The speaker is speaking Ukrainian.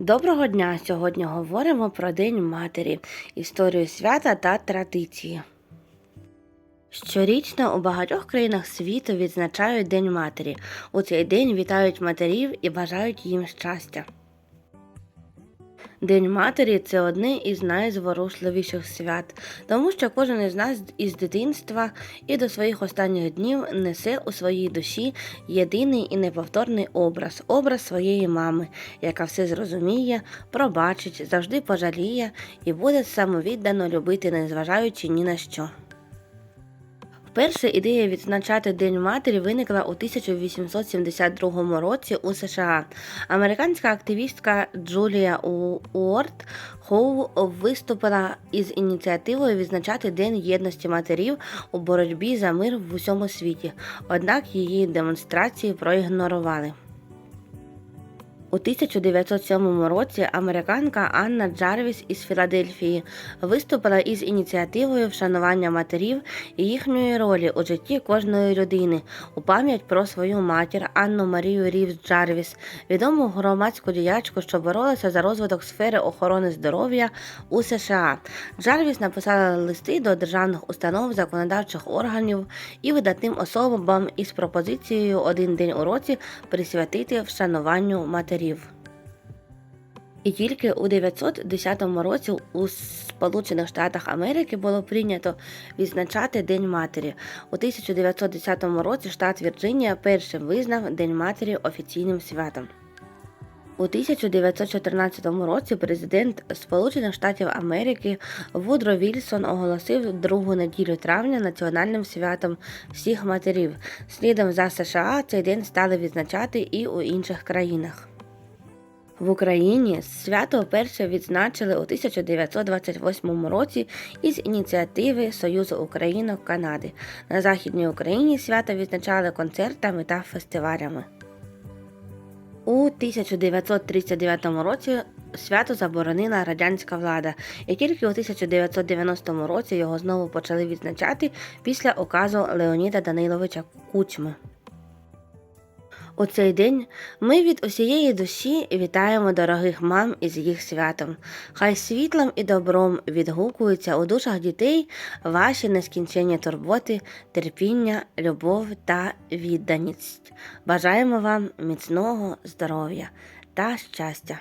Доброго дня! Сьогодні говоримо про День Матері, історію свята та традиції. Щорічно у багатьох країнах світу відзначають День Матері. У цей день вітають матерів і бажають їм щастя. День матері це одне із найзворушливіших свят, тому що кожен із нас із дитинства і до своїх останніх днів несе у своїй душі єдиний і неповторний образ образ своєї мами, яка все зрозуміє, пробачить, завжди пожаліє і буде самовіддано любити, незважаючи ні на що. Вперше ідея відзначати День матері виникла у 1872 році у США. Американська активістка Джулія Уорд Хоу виступила із ініціативою відзначати День єдності матерів у боротьбі за мир в усьому світі. Однак її демонстрації проігнорували. У 1907 році американка Анна Джарвіс із Філадельфії виступила із ініціативою вшанування матерів і їхньої ролі у житті кожної людини у пам'ять про свою матір Анну Марію Рівс Джарвіс, відому громадську діячку, що боролася за розвиток сфери охорони здоров'я у США. Джарвіс написала листи до державних установ, законодавчих органів і видатним особам із пропозицією один день у році присвятити вшануванню матерів. І тільки у 910 році у Сполучених Штатах Америки було прийнято відзначати День матері. У 1910 році штат Вірджинія першим визнав День матері офіційним святом. У 1914 році президент Сполучених Штатів Америки Вудро Вільсон оголосив другу неділю травня національним святом всіх матерів. Слідом за США цей день стали відзначати і у інших країнах. В Україні свято вперше відзначили у 1928 році із ініціативи Союзу Українок Канади. На Західній Україні свято відзначали концертами та фестивалями. У 1939 році свято заборонила радянська влада, і тільки у 1990 році його знову почали відзначати після указу Леоніда Даниловича Кучми. У цей день ми від усієї душі вітаємо дорогих мам із їх святом. Хай світлом і добром відгукуються у душах дітей ваші нескінченні турботи, терпіння, любов та відданість. Бажаємо вам міцного здоров'я та щастя.